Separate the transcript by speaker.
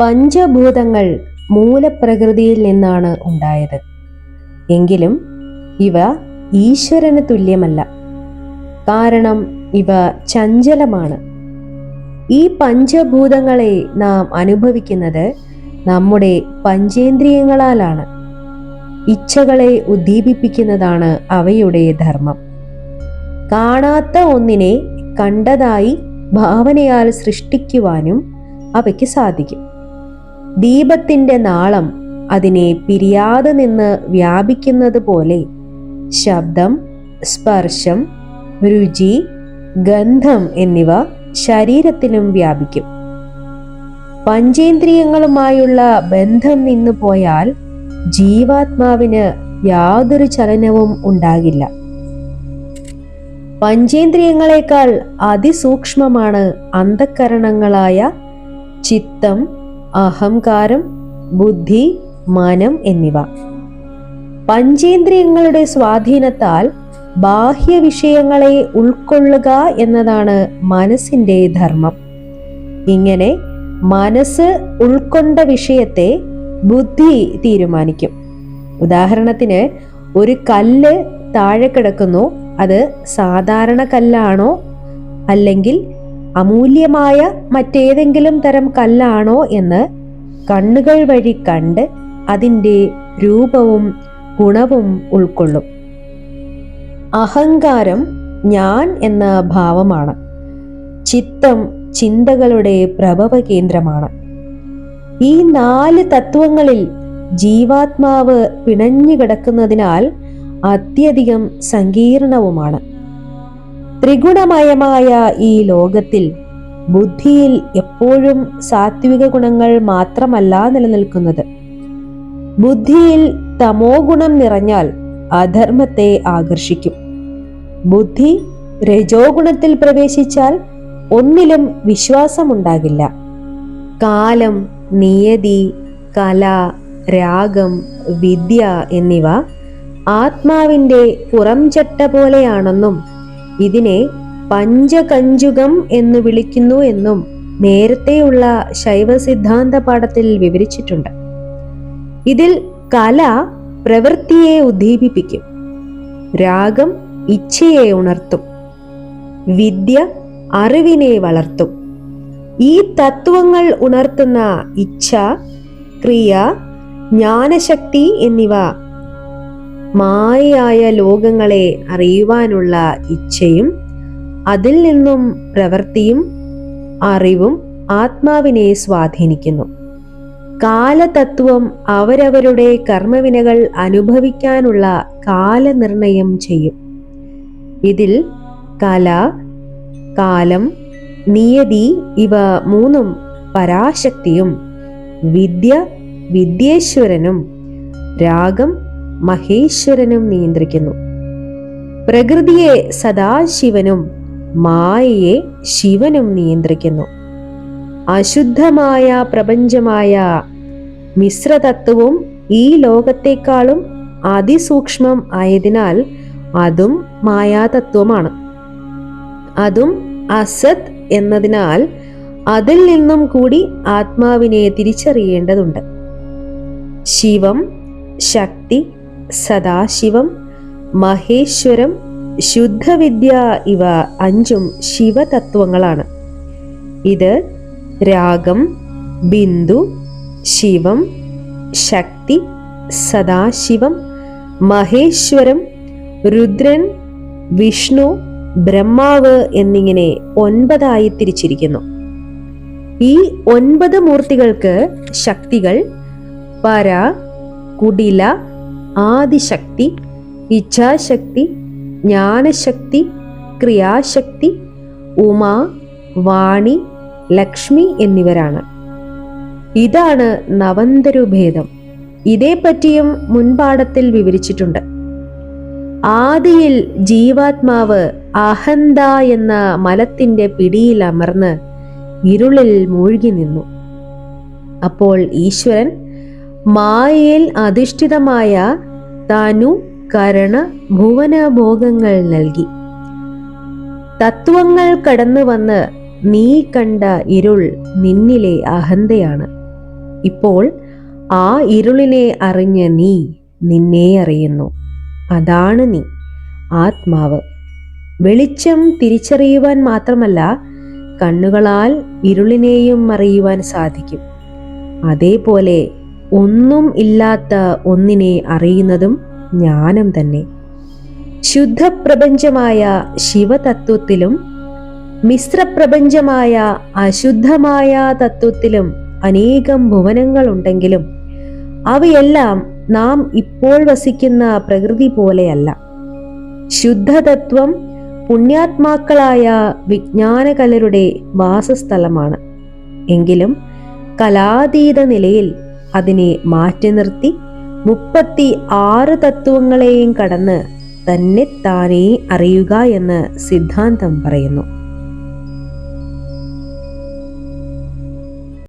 Speaker 1: പഞ്ചഭൂതങ്ങൾ മൂലപ്രകൃതിയിൽ നിന്നാണ് ഉണ്ടായത്. എങ്കിലും ഇവ ഈശ്വരന് തുല്യമല്ല. കാരണം ഇവ ചഞ്ചലമാണ്. ഈ പഞ്ചഭൂതങ്ങളെ നാം അനുഭവിക്കുന്നത് നമ്മുടെ പഞ്ചേന്ദ്രിയങ്ങളാലാണ്. ഇച്ഛകളെ ഉദ്ദീപിപ്പിക്കുന്നതാണ് അവയുടെ ധർമ്മം. കാണാത്ത ഒന്നിനെ കണ്ടതായി ഭാവനയാൽ സൃഷ്ടിക്കുവാനും അവയ്ക്ക് സാധിക്കും. ദീപത്തിന്റെ നാളം അതിനെ പിരിയാതെ നിന്ന് വ്യാപിക്കുന്നത് പോലെ ശബ്ദം സ്പർശം രുചി ഗന്ധം എന്നിവ ശരീരത്തിലും വ്യാപിക്കും. പഞ്ചേന്ദ്രിയങ്ങളുമായുള്ള ബന്ധം നിന്നു പോയാൽ ജീവാത്മാവിന് യാതൊരു ചലനവും ഉണ്ടാകില്ല. പഞ്ചേന്ദ്രിയങ്ങളെക്കാൾ അതിസൂക്ഷ്മമാണ് അന്ധക്കരണങ്ങളായ ചിത്തം അഹങ്കാരം ബുദ്ധി മനം എന്നിവ. പഞ്ചേന്ദ്രിയങ്ങളുടെ സ്വാധീനത്താൽ ബാഹ്യ വിഷയങ്ങളെ ഉൾക്കൊള്ളുക എന്നതാണ് മനസ്സിന്റെ ധർമ്മം. ഇങ്ങനെ മനസ്സ് ഉൾക്കൊണ്ട വിഷയത്തെ ബുദ്ധി തീരുമാനിക്കും. ഉദാഹരണത്തിന് ഒരു കല്ല് താഴെ കിടക്കുന്നു അത് സാധാരണ കല്ലാണോ? അല്ലെങ്കിൽ അമൂല്യമായ മറ്റേതെങ്കിലും തരം കല്ലാണോ എന്ന് കണ്ണുകൾ വഴി കണ്ട് അതിന്റെ രൂപവും ഗുണവും ഉൾക്കൊള്ളും. അഹങ്കാരം ഞാൻ എന്ന ഭാവമാണ്. ചിത്തം ചിന്തകളുടെ പ്രഭവ കേന്ദ്രമാണ്. ഈ നാല് തത്വങ്ങളിൽ ജീവാത്മാവ് പിണഞ്ഞു കിടക്കുന്നതിനാൽ അത്യധികം സങ്കീർണവുമാണ്. ത്രിഗുണമയമായ ഈ ലോകത്തിൽ ബുദ്ധിയിൽ എപ്പോഴും സാത്വിക ഗുണങ്ങൾ മാത്രമല്ല നിലനിൽക്കുന്നത്. ബുദ്ധിയിൽ തമോ ഗുണം നിറഞ്ഞാൽ അധർമ്മത്തെ ആകർഷിക്കും. ബുദ്ധി രജോ ഗുണത്തിൽ പ്രവേശിച്ചാൽ ഒന്നിലും വിശ്വാസമുണ്ടാകില്ല. കാലം നിയതി കല രാഗം വിദ്യ എന്നിവ ആത്മാവിന്റെ പുറംചട്ട പോലെയാണെന്നും ഇതിനെ പഞ്ചകഞ്ചുകം എന്ന് വിളിക്കുന്നു എന്നും നേരത്തെയുള്ള ശൈവ സിദ്ധാന്ത പാഠത്തിൽ വിവരിച്ചിട്ടുണ്ട്. ഇതിൽ കല പ്രവൃത്തിയെ ഉദ്ദീപിപ്പിക്കും രാഗം ഇച്ഛയെ ഉണർത്തും വിദ്യ അറിവിനെ വളർത്തും. ഈ തത്വങ്ങൾ ഉണർത്തുന്ന ഇച്ഛ ക്രിയ ജ്ഞാനശക്തി എന്നിവ മായയായ ലോകങ്ങളെ അറിയുവാനുള്ള ഇച്ഛയും അതിൽ നിന്നും പ്രവൃത്തിയും അറിവും ആത്മാവിനെ സ്വാധീനിക്കുന്നു. കാലതത്വം അവരവരുടെ കർമ്മവിനകൾ അനുഭവിക്കാനുള്ള കാലനിർണയം ചെയ്യും. ഇതിൽ കല കാലം നിയതി ഇവ മൂന്നും പരാശക്തിയും വിദ്യ വിദ്യേശ്വരനും രാഗം മഹേശ്വരനും നിയന്ത്രിക്കുന്നു. പ്രകൃതിയെ സദാശിവനും മായയെ ശിവനും നിയന്ത്രിക്കുന്നു. അശുദ്ധമായ പ്രപഞ്ചമായ മിശ്രതത്വവും ഈ ലോകത്തെക്കാളും അതിസൂക്ഷ്മം ആയതിനാൽ അതും മായാതത്വമാണ്. അതും അസത് എന്നതിനാൽ അതിൽ നിന്നും കൂടി ആത്മാവിനെ തിരിച്ചറിയേണ്ടതുണ്ട്. ശിവം ശക്തി സദാശിവം മഹേശ്വരം ശുദ്ധവിദ്യ ഇവ അഞ്ചും ശിവതത്വങ്ങളാണ്. ഇത് രാഗം ബിന്ദു ശിവം ശക്തി സദാശിവം മഹേശ്വരം രുദ്രൻ വിഷ്ണു ബ്രഹ്മാവ് എന്നിങ്ങനെ ഒൻപതായി തിരിച്ചിരിക്കുന്നു. ഈ ഒൻപത് മൂർത്തികൾക്ക് ശക്തികൾ പര കുടില ആദിശക്തി ഇച്ഛാശക്തി ജ്ഞാനശക്തി ക്രിയാശക്തി ഉമ വാണി ലക്ഷ്മി എന്നിവരാണ്. ഇതാണ് നവന്തരുഭേദം. ഇതേപ്പറ്റിയും മുൻപാഠത്തിൽ വിവരിച്ചിട്ടുണ്ട്. ആദിയിൽ ജീവാത്മാവ് അഹന്ത എന്ന മലത്തിന്റെ പിടിയിൽ അമർന്ന് ഇരുളിൽ മൂഴ്കി നിന്നു. അപ്പോൾ ഈശ്വരൻ മായയിൽ അധിഷ്ഠിതമായ തനു കരണ ഭുവന ഭോഗങ്ങൾ നൽകി. തത്വങ്ങൾ കടന്നു വന്ന് നീ കണ്ട ഇരുൾ നിന്നിലെ അഹന്തയാണ്. ഇപ്പോൾ ആ ഇരുളിനെ അറിഞ്ഞ നീ നിന്നെ അറിയുന്നു. അതാണ് നീ ആത്മാവ്. വെളിച്ചം തിരിച്ചറിയുവാൻ മാത്രമല്ല കണ്ണുകളാൽ ഇരുളിനെയും അറിയുവാൻ സാധിക്കും. അതേപോലെ ഒന്നും ഇല്ലാത്ത ഒന്നിനെ അറിയുന്നതും ജ്ഞാനം തന്നെ. ശുദ്ധപ്രപഞ്ചമായ ശിവതത്വത്തിലും മിശ്രപ്രപഞ്ചമായ അശുദ്ധമായ തത്വത്തിലും അനേകം ഭുവനങ്ങളുണ്ടെങ്കിലും അവയെല്ലാം നാം ഇപ്പോൾ വസിക്കുന്ന പ്രകൃതി പോലെയല്ല. ശുദ്ധതത്വം പുണ്യാത്മാക്കളായ വിജ്ഞാനകലരുടെ വാസസ്ഥലമാണ്. എങ്കിലും കലാതീത നിലയിൽ അതിനെ മാറ്റി നിർത്തി മുപ്പത്തി ആറ് തത്വങ്ങളെയും കടന്ന് തന്നെ താനേ അറിയുക എന്ന് സിദ്ധാന്തം പറയുന്നു.